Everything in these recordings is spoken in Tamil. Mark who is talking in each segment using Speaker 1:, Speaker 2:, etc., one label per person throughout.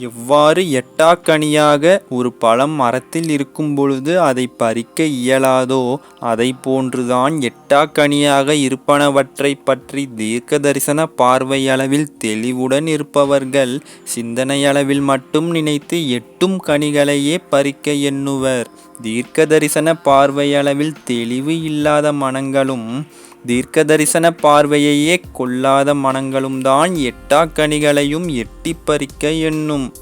Speaker 1: எவ்வாறு எட்டாக்கனியாக ஒரு பழம் மரத்தில் இருக்கும் பொழுது அதை பறிக்க இயலாதோ அதைப் போன்றுதான் எட்டாக்கனியாக இருப்பனவற்றைப் பற்றி தீர்க்க தரிசன பார்வையளவில் தெளிவுடன் இருப்பவர்கள் சிந்தனையளவில் மட்டும் நினைத்து எட்டும் கனிகளையே பறிக்க எண்ணுவர். தீர்க்க தரிசன பார்வையளவில் தெளிவு இல்லாத மனங்களும் தீர்க்க தரிசன பார்வையையே கொள்ளாத மனங்களும்தான் எட்டாக் கனிகளையும் எட்டிப்பறிக்க எண்ணும்.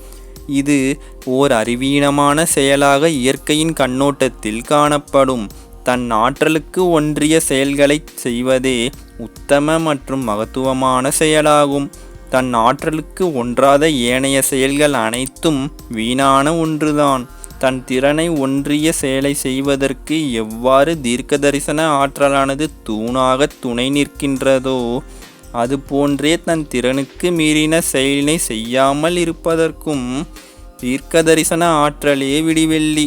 Speaker 1: இது ஓர் அறிவீனமான செயலாக இயற்கையின் கண்ணோட்டத்தில் காணப்படும். தன் ஆற்றலுக்கு ஒன்றிய செயல்களைச் செய்வதே உத்தம மற்றும் மகத்துவமான செயலாகும். தன் ஆற்றலுக்கு ஒன்றாத ஏனைய செயல்கள் அனைத்தும் வீணான ஒன்றுதான். தன் திறனை ஒன்றிய செயலை செய்வதற்கு எவ்வாறு தீர்க்க தரிசன ஆற்றலானது தூணாக துணை நிற்கின்றதோ அதுபோன்றே தன் திறனுக்கு மீறின செயலினை செய்யாமல் இருப்பதற்கும் தீர்க்க தரிசன ஆற்றலே விடிவெள்ளி.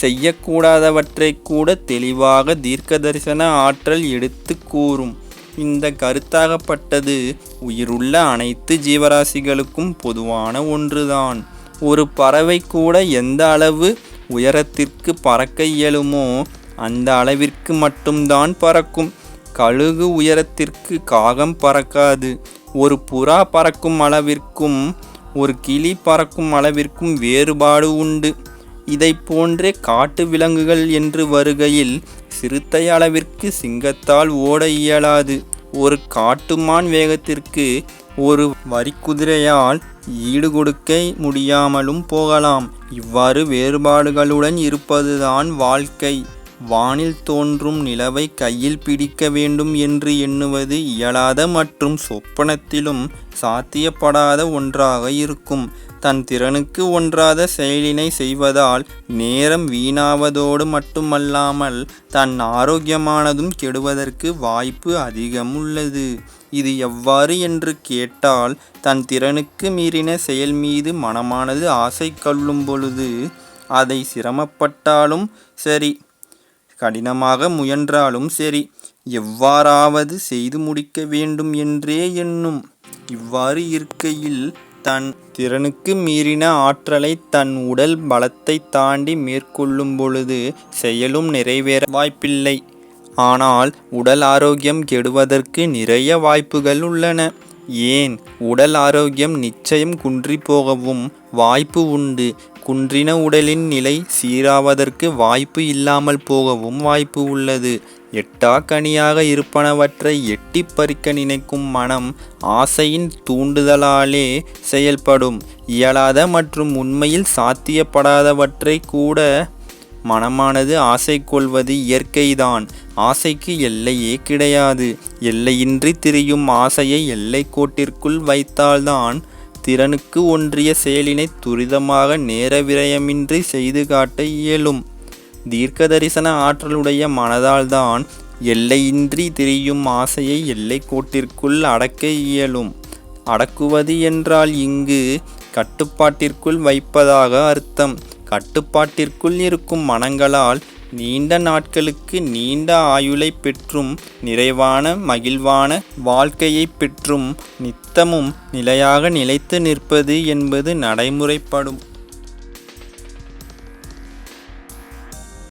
Speaker 1: செய்யக்கூடாதவற்றை கூட தெளிவாக தீர்க்க தரிசன ஆற்றல் எடுத்து கூறும். இந்த கருத்தாகப்பட்டது உயிருள்ள அனைத்து ஜீவராசிகளுக்கும் பொதுவான ஒன்றுதான். ஒரு பறவை கூட எந்த அளவு உயரத்திற்கு பறக்க இயலுமோ அந்த அளவிற்கு மட்டும்தான் பறக்கும். கழுகு உயரத்திற்கு காகம் பறக்காது. ஒரு புறா பறக்கும் அளவிற்கும் ஒரு கிளி பறக்கும் அளவிற்கும் வேறுபாடு உண்டு. இதை போன்றே காட்டு விலங்குகள் என்று வருகையில் சிறுத்தை அளவிற்கு சிங்கத்தால் ஓட இயலாது. ஒரு காட்டுமான் வேகத்திற்கு ஒரு வரிக்குதிரையால் ஈடுகொடுக்க முடியாமலும் போகலாம். இவ்வாறு வேறுபாடுகளுடன் இருப்பதுதான் வாழ்க்கை. வானில் தோன்றும் நிலவை கையில் பிடிக்க வேண்டும் என்று எண்ணுவது இயலாத மற்றும் சொப்பனத்திலும் சாத்தியப்படாத ஒன்றாக இருக்கும். தன் திறனுக்கு ஒன்றாத செயலினை செய்வதால் நேரம் வீணாவதோடு மட்டுமல்லாமல் தன் ஆரோக்கியமானதும் கெடுவதற்கு வாய்ப்பு அதிகம் உள்ளது. இது எவ்வாறு என்று கேட்டால் தன் திறனுக்கு மீறின செயல் மீது மனமானது ஆசை கொள்ளும் பொழுது அதை சிரமப்பட்டாலும் சரி கடினமாக முயன்றாலும் சரி எவ்வாறாவது செய்து முடிக்க வேண்டும் என்றே எண்ணும். இவ்வாறு இருக்கையில் தன் திறனுக்கு மீறின ஆற்றலை தன் உடல் பலத்தை தாண்டி மேற்கொள்ளும் பொழுது செயலும் நிறைவேற வாய்ப்பில்லை. ஆனால் உடல் ஆரோக்கியம் கெடுவதற்கு நிறைய வாய்ப்புகள் உள்ளன. ஏன்? உடல் ஆரோக்கியம் நிச்சயம் குன்றி போகவும் வாய்ப்பு உண்டு. குன்றின உடலின் நிலை சீராவதற்கு வாய்ப்பு இல்லாமல் போகவும் வாய்ப்பு உள்ளது. எட்டாக்கனியாக இருப்பனவற்றை எட்டி பறிக்க நினைக்கும் மனம் ஆசையின் தூண்டுதலாலே செயல்படும். இயலாத மற்றும் உண்மையில் சாத்தியப்படாதவற்றை கூட மனமானது ஆசை கொள்வது இயற்கைதான். ஆசைக்கு எல்லையே கிடையாது. எல்லையின்றி திரியும் ஆசையை எல்லை கோட்டிற்குள் வைத்தால்தான் திறனுக்கு ஒன்றிய செயலினை துரிதமாக நேர விரயமின்றி செய்து காட்ட இயலும். தீர்க்க தரிசன ஆற்றலுடைய மனதால்தான் எல்லையின்றி திரியும் ஆசையை எல்லை கோட்டிற்குள் அடக்க இயலும். அடக்குவது என்றால் இங்கு கட்டுப்பாட்டிற்குள் வைப்பதாக அர்த்தம். கட்டுப்பாட்டிற்குள் இருக்கும் மனங்களால் நீண்ட நாட்களுக்கு நீண்ட ஆயுளை பெற்றும் நிறைவான மகிழ்வான வாழ்க்கையை பெற்றும் நித்தமும் நிலையாக நிலைத்து நிற்பது என்பது நடைமுறைப்படும்.